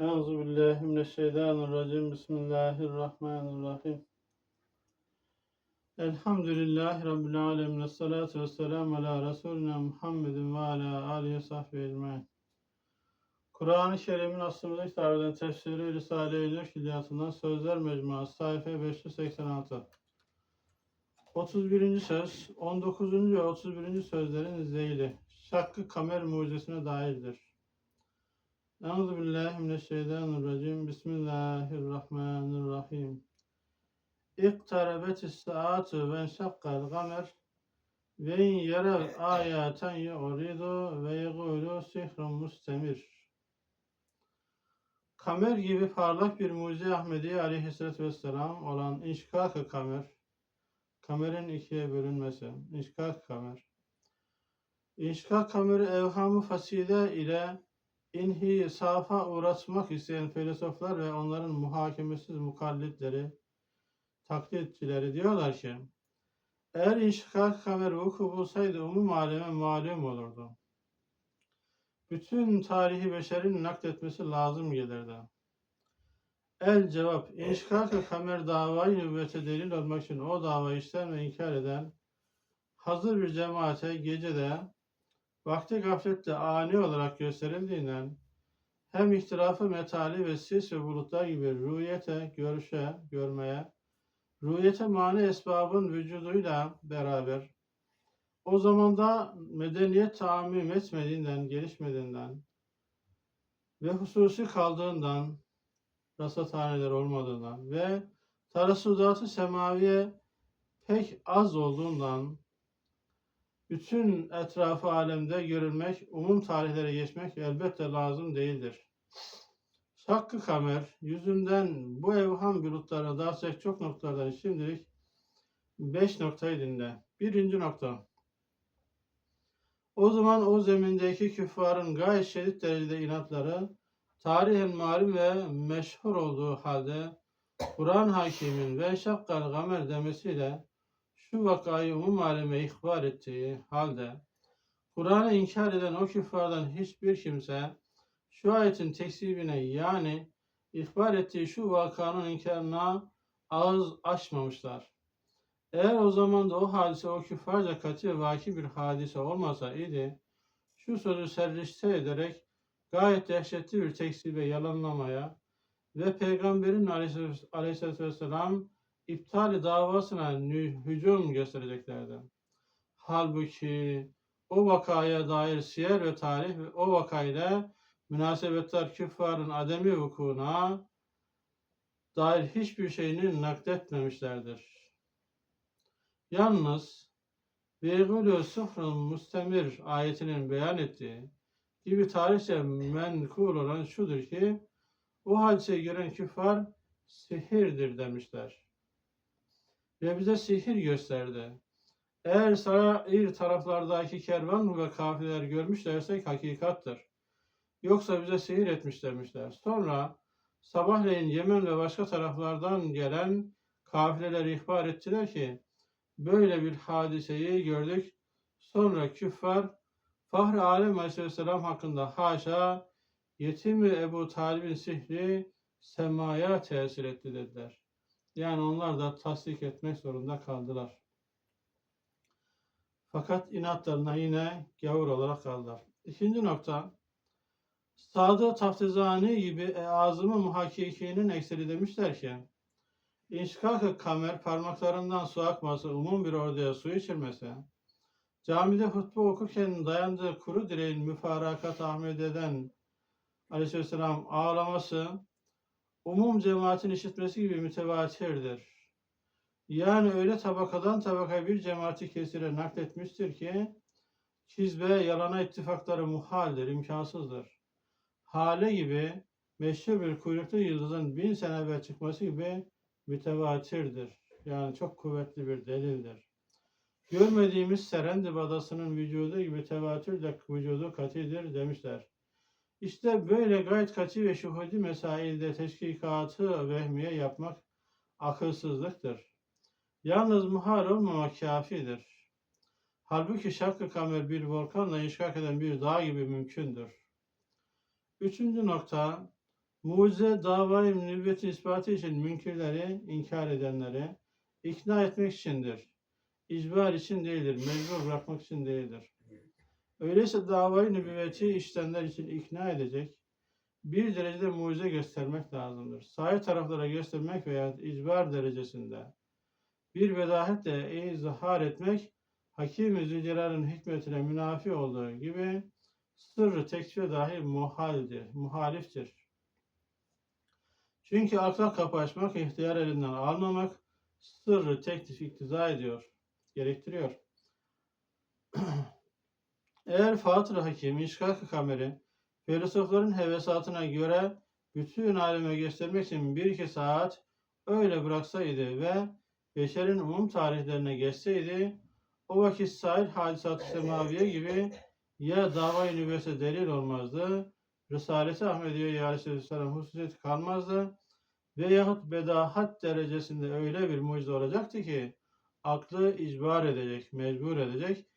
Euzu billahi mineşşeytanirracim. Bismillahirrahmanirrahim. Elhamdülillahi Rabbil alemin. Esselatu vesselamu ala Resulina Muhammedin ve ala alihi ve sahbihi ecmain. Kur'an-ı Kerim'in aslında eden tefsiri Risale-i Nur Külliyatından Sözler Mecmuası sayfa 586. 31. söz 19. ve 31. sözlerin zeyli. Şakkı kamer mucizesine dairdir. Euzu billahi mineşşeytanirracim. Bismillahirrahmanirrahim. İqtarabetis saatu ve enşakkal kamer ve in yarav ayaten yu'ridu ve yegulu sihrun mustemir. Kamer gibi parlak bir mucize Ahmedi aleyhissalatü vesselam olan inşikak-ı kamer, kamerin ikiye bölünmesi, inşikak kamer. İnşikak kameri evhamı fasile ile inhi safa uğratmak isteyen filozoflar ve onların muhakemesiz mukallitleri, taklitçileri diyorlar ki, eğer inşikak kamer vuku bulsaydı umum aleme malum olurdu. Bütün tarihi beşerin nakletmesi lazım gelirdi. El cevap, inşikak kamer davayı nübüvvete delil olmak için o davayı işten ve inkar eden hazır bir cemaate gecede vakti gaflette ani olarak gösterildiğinden hem ihtilafı metali ve sis ve bulutlar gibi rüyete, görüşe, görmeye, rüyete mani esbabın vücuduyla beraber o zaman da medeniyet tahammüm etmediğinden, gelişmediğinden ve hususi kaldığından, rasathaneler olmadığından ve tarasudatı semaviye pek az olduğundan bütün etrafı alemde görülmek, umum tarihlere geçmek elbette lazım değildir. Şakkı kamer yüzünden bu evham bulutlarına dağıtacak çok noktalardan şimdilik beş noktayı dinle. Birinci nokta. O zaman o zemindeki küffarın gayet şiddet derecede inatları tarihen malum ve meşhur olduğu halde Kur'an hakimin ve şakkal gamer demesiyle şu vakayı umum aleme ihbar ettiği halde Kur'an'ı inkar eden o küffardan hiçbir kimse şu ayetin tekzibine yani ihbar ettiği şu vakanın inkarına ağız açmamışlar. Eğer o zaman da o hadise o küffarca katı vaki bir hadise olmasa idi, şu sözü serrişte ederek gayet dehşetli bir tekzibe yalanlamaya ve Peygamberin aleyhissalatü vesselam iptali davasına hücum göstereceklerdi. Halbuki o vakaya dair siyer ve tarih ve o vakayla münasebetler küffarın ademi vukuuna dair hiçbir şeyini nakletmemişlerdir. Yalnız Virgülü sıfrın mustemir ayetinin beyan ettiği gibi tarihçe menkul olan şudur ki o hadiseyi gören küffar sihirdir demişler. Ve bize sihir gösterdi. Eğer sair taraflardaki kervan ve kafileler görmüşlersek hakikattır. Yoksa bize sihir etmiş demişler. Sonra sabahleyin Yemen ve başka taraflardan gelen kafileler ihbar ettiler ki böyle bir hadiseyi gördük. Sonra küffar Fahri Alem Aleyhisselam hakkında haşa yetim Ebu Talib'in sihri semaya tesir etti dediler. Yani onlar da tasdik etmek zorunda kaldılar. Fakat inatlarına yine gavur olarak kaldılar. İkinci nokta, Sadı Taftizani gibi e-azımı muhakkikinin ekseri demişler ki, İnşikak-ı kamer parmaklarından su akması, umum bir orduya su içirmesi, camide hutbe okurken dayandığı kuru direğin müfarakat Ahmet aleyhisselam ağlaması, umum cemaatin işitmesi gibi mütevatirdir. Yani öyle tabakadan tabaka bir cemaati kesire nakletmiştir ki, çizbe, yalana ittifakları muhaldir, imkansızdır. Hale gibi meşhur bir kuyruklu yıldızın bin sene evvel çıkması gibi mütevatirdir. Yani çok kuvvetli bir delildir. Görmediğimiz Serendib adasının vücudu gibi tevatür de vücudu katidir demişler. İşte böyle gayet katı ve şuhudi mesailde teşkikatı vehmiye yapmak akılsızlıktır. Yalnız muhal olmamak kafidir. Halbuki şakkı kamer bir volkanla inşkak eden bir dağ gibi mümkündür. Üçüncü nokta, Mucize davayı nübüvvetin ispatı için münkirleri, inkar edenleri ikna etmek içindir. İcbar için değildir, mecbur bırakmak için değildir. Öyleyse davayı nübüvveti işleyenler için ikna edecek, bir derecede mucize göstermek lazımdır. Sahip taraflara göstermek veya icbar derecesinde bir vedahetle izhar etmek, Hakim-i Zülcelal'in hikmetine münafi olduğu gibi sırrı tekfiye dahi muhaldir, muhaliftir. Çünkü akla kapı açmak, ihtiyar elinden almamak, sırrı teklif iktiza ediyor, gerektiriyor. Eğer Fatır Hakim, İşkak Kameri, filozofların hevesatına göre bütün aleme göstermek için bir iki saat öyle bıraksaydı ve beşerin umum tarihlerine geçseydi, o vakit sahil hadisat-ı semaviye gibi ya dava-i nübüvvete delil olmazdı, Risalet-i Ahmediye Aleyhisselam hususiyeti kalmazdı veyahut bedahat derecesinde öyle bir mucize olacaktı ki aklı icbar edecek, mecbur edecek,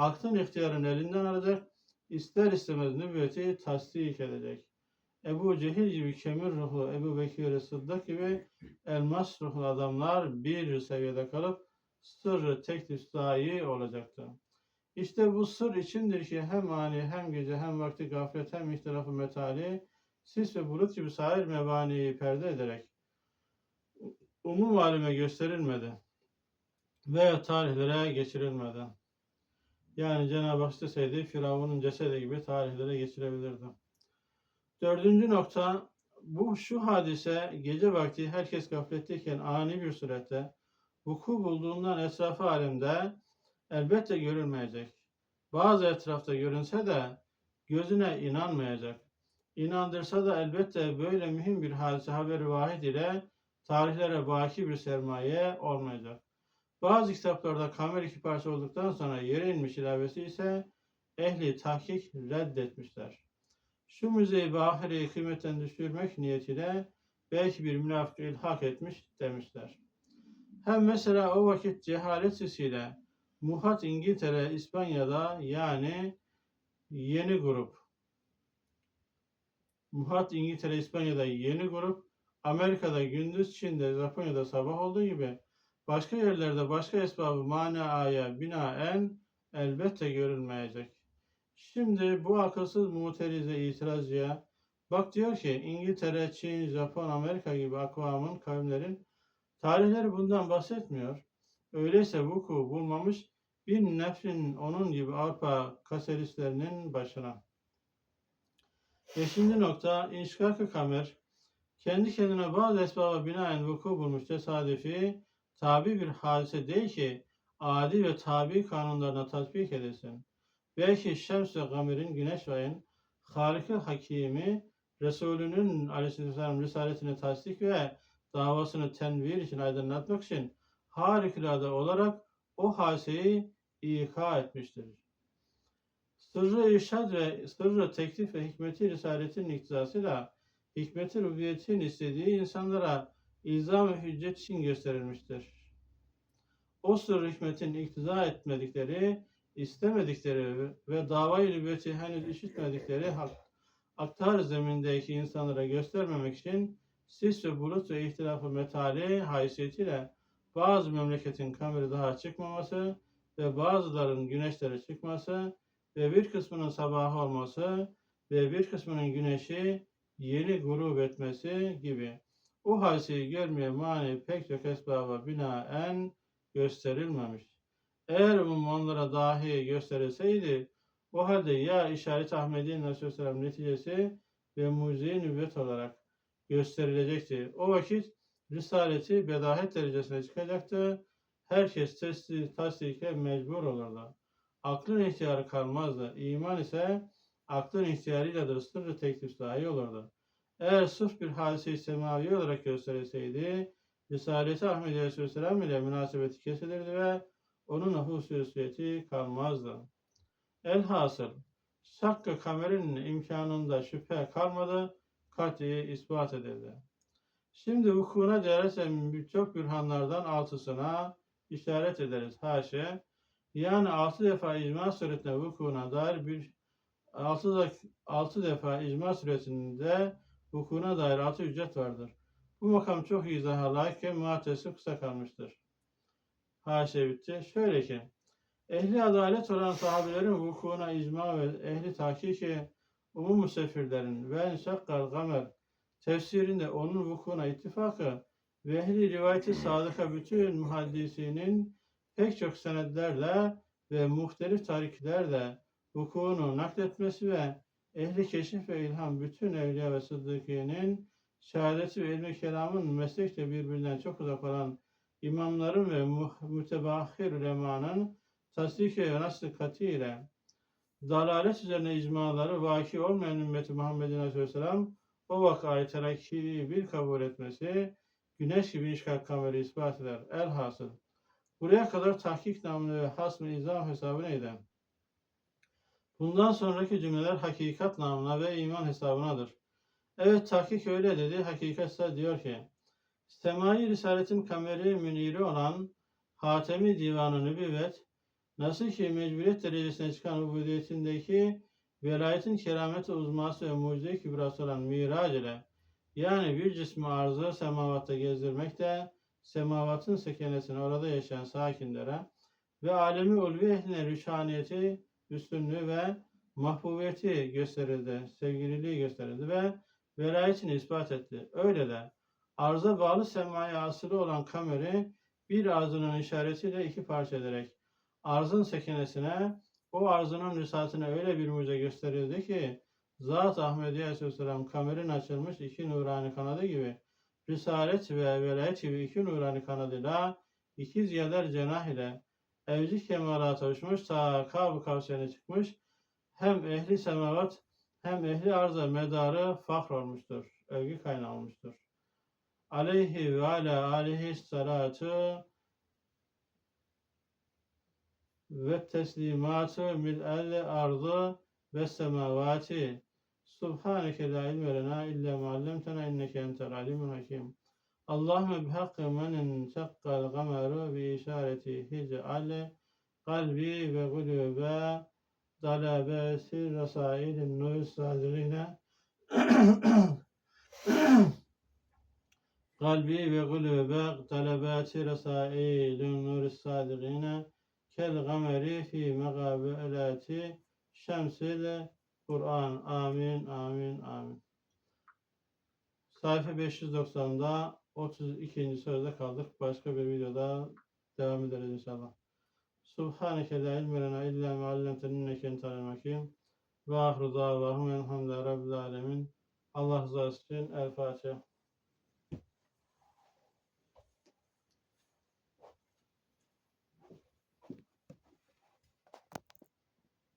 aklın ihtiyarını elinden alacak, ister istemez nübüvveti tasdik edecek. Ebu Cehil gibi kemir ruhlu Ebu Bekir Sıddık gibi elmas ruhlu adamlar bir seviyede kalıp sırrı teklif dahi olacaktı. İşte bu sır içindir ki hem ani hem gece hem vakti gaflet hem ihtilafı metali sis ve bulut gibi sair mebaniyi perde ederek umum alime gösterilmedi veya tarihlere geçirilmedi. Yani Cenab-ı Hak isteseydi Firavun'un cesedi gibi tarihlere geçirebilirdi. Dördüncü nokta bu şu hadise gece vakti herkes gafletteyken ani bir surette vuku bulduğundan etrafı alemde elbette görülmeyecek. Bazı etrafta görünse de gözüne inanmayacak. İnandırsa da elbette böyle mühim bir hadise haberi vahid ile tarihlere baki bir sermaye olmayacak. Bazı kitaplarda kamer iki parça olduktan sonra yere inmiş ilavesi ise ehli tahkik reddetmişler. Şu müzeyi bahireyi kıymetten düşürmek niyetiyle belki bir münafık ilhak etmiş demişler. Hem mesela o vakit cehalet sesiyle Muhat İngiltere, İspanya'da yani yeni grup. Muhat İngiltere, İspanya'da yeni grup. Amerika'da gündüz, Çin'de, Japonya'da sabah olduğu gibi başka yerlerde başka esbabı manaya binaen elbette görülmeyecek. Şimdi bu akılsız muterize itirazcıya bak diyor ki İngiltere, Çin, Japon, Amerika gibi akvamın kavimlerin tarihleri bundan bahsetmiyor. Öyleyse vuku bulmamış bir nefrin onun gibi Avrupa kaseristlerinin başına. Beşinci nokta inşkak kamer kendi kendine bazı esbaba binaen vuku bulmuş tesadüfi tabi bir hadise değil ki adi ve tabi kanunlarına tatbik edilsin. Belki şems ve kamerin güneş ve ayın Halik-i Hakimi Resulünün aleyhisselam risaletini tasdik ve davasını tenvir için aydınlatmak için harikulade olarak o hadiseyi ika etmiştir. Sırrı irşad ve sırrı teklif ve hikmeti risaletin iktidasıyla hikmeti rubiyetin istediği insanlara izam ve hüccet için gösterilmiştir. O sır iktiza etmedikleri, istemedikleri ve davayı nübüvveti henüz işitmedikleri hak, aktar zemindeki insanlara göstermemek için sis ve bulut ve ihtilafı metali haysiyetiyle bazı memleketin kameri daha çıkmaması ve bazıların güneşleri çıkması ve bir kısmının sabahı olması ve bir kısmının güneşi yeni grup etmesi gibi. O hadiseyi görmeye mani pek çok esbaba binaen gösterilmemiş. Eğer umum onlara dahi gösterilseydi, o halde ya işaret Ahmedi'nin Aleyhisselam neticesi ve mucize nübüvvet olarak gösterilecekti. O vakit Risaleti bedahet derecesine çıkacaktı. Herkes testi, tasdike mecbur olurdu. Aklın ihtiyarı kalmazdı. İman ise aklın ihtiyarıyladır. Sırrı teklif dahi olurdu. Eğer sırf bir hadise-i semavi olarak gösterilseydi, Risaleti Ahmet Aleyhisselam ile münasebeti kesilirdi ve onun hususiyeti kalmazdı. Elhasıl, şakka kamerin imkanında şüphe kalmadı, kat'i ispat edildi. Şimdi hukukuna deresen birçok bürhanlardan altısına işaret ederiz. Haşa. Yani altı defa icma suretine hukukuna dair bir altı, altı defa icma suretinde hukukuna dair altı ücret vardır. Bu makam çok izaha layıkken muhattesi kısa kalmıştır. Haşa bitti. Şöyle ki, ehli adalet olan sahabelerin hukukuna icma ve ehli tahkiki umum museffirlerin ve enşakkal gamer tefsirinde onun hukukuna ittifakı ve ehli rivayeti sadıka bütün muhaddisinin pek çok senedlerle ve muhtelif tariklerle hukukunu nakletmesi ve ehli keşif ve ilham bütün evliya ve sıddıkinin şehadeti ve ilmi kelamın meslekle birbirinden çok uzak olan imamların ve mütebahhir ulemanın tasdik ve nasıl katiyle dalalet üzerine icmaları vaki olmayan ümmeti Muhammed'in Aleyhisselam o vakayı terakki bir kabul etmesi güneş gibi işgal kameri ispat eder. Elhasıl buraya kadar tahkik namlı ve hasm-ı izam hesabı neydi? Bundan sonraki cümleler hakikat namına ve iman hesabınadır. Evet tahkik öyle dedi. Hakikat ise diyor ki Semai Risaletin kameri müniri olan Hatemi Divanı Nübüvvet nasıl ki mecburiyet derecesine çıkan ubudiyetindeki velayetin kerameti uzması ve mucize kübrası olan mirac ile yani bir cismi arzı semavatta gezdirmekte semavatın sekenesini orada yaşayan sakinlere ve alemi ulvi ehline rüşhaniyeti, üstünlüğü ve mahbubiyeti gösterildi, sevgililiği gösterildi ve velayetini ispat etti. Öyle de arza bağlı semaya asılı olan kameri bir arzının işaretiyle iki parça ederek arzın sekenesine o arzının rüsatine öyle bir mucize gösterildi ki Zat Ahmedi Aleyhisselam kamerin açılmış iki nurani kanadı gibi Risalet ve velayet gibi iki nurani kanadıyla iki ziyader cenah ile evci kemalata uçmuş ta kab kavsiyene çıkmış hem ehli semavat hem ehli arza medarı fahr olmuştur. Övgü kaynağı olmuştur. Aleyhi ve ala aleyhi salatu ve teslimatı mil'el ardı ve semavati. Subhaneke la ilme lena illa ma allamtena inneke entel alimul hakim. Allahümme bihakkı men entekkal gameru bi işareti hic'ale kalbi ve gulübe dalabesi rasailin nur kalbi ve gulübe dalabeti rasailin nur kel gameri fi megabelati şemsil Kur'an. Amin, amin, amin. Sayfa 590'da 32. sözde kaldık. Başka bir videoda devam ederiz inşallah. Subhaneke la ilme lena illa ma allamtena inneke entel hakim. Ve ahru davahum elhamdülillahi rabbil alemin. Allah rızası için El Fatiha.